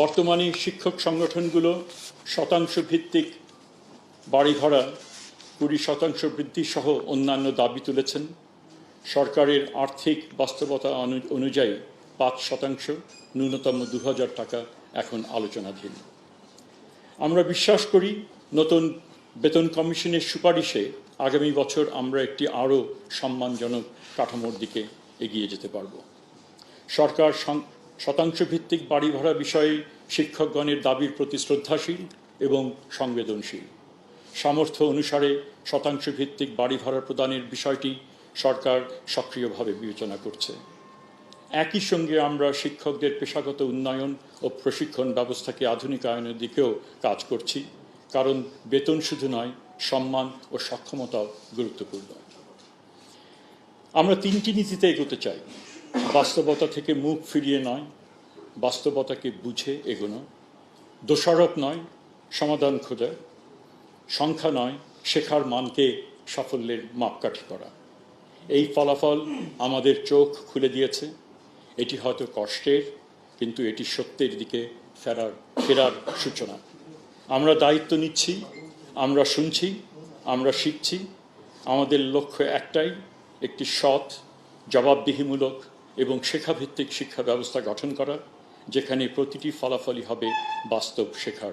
বর্তমানে শিক্ষক সংগঠনগুলো শতাংশ ভিত্তিক বাড়ি ভাড়া কুড়ি শতাংশ বৃদ্ধি সহ অন্যান্য দাবি তুলেছেন। সরকারের আর্থিক বাস্তবতা অনুযায়ী পাঁচ শতাংশ, ন্যূনতম দু হাজার টাকা এখন আলোচনাধীন। আমরা বিশ্বাস করি নতুন বেতন কমিশনের সুপারিশে আগামী বছর আমরা একটি আরও সম্মানজনক কাঠামোর দিকে এগিয়ে যেতে পারব। সরকার শতাংশ ভিত্তিক বাড়ি ভাড়া বিষয়ে শিক্ষকগণের দাবির প্রতি শ্রদ্ধাশীল এবং সংবেদনশীল। সামর্থ্য অনুসারে শতাংশ ভিত্তিক বাড়ি ভাড়া প্রদানের বিষয়টি সরকার সক্রিয়ভাবে বিবেচনা করছে। একই সঙ্গে আমরা শিক্ষকদের পেশাগত উন্নয়ন ও প্রশিক্ষণ ব্যবস্থাকে আধুনিকায়নের দিকেও কাজ করছি, কারণ বেতন শুধু নয়, সম্মান ও সক্ষমতাও গুরুত্বপূর্ণ। আমরা তিনটি নীতিতে এগোতে চাই। বাস্তবতা থেকে মুখ ফিরিয়ে নয়, বাস্তবতাকে বুঝে এগোনো। দোষারোপ নয়, সমাধান খোঁজা। সংখ্যা নয়, শেখার মানকে সাফল্যের মাপকাঠি করা। এই ফলাফল আমাদের চোখ খুলে দিয়েছে। এটি হয়তো কষ্টের, কিন্তু এটি সত্যের দিকে ফেরার ফেরার সূচনা। আমরা দায়িত্ব নিচ্ছি, আমরা শুনছি, আমরা শিখছি। আমাদের লক্ষ্য একটাই, একটি সৎ, জবাবদিহিমূলক এবং শেখাভিত্তিক শিক্ষা ব্যবস্থা গঠন করা যেখানে প্রতিটি ফলাফলই হবে বাস্তব শেখার।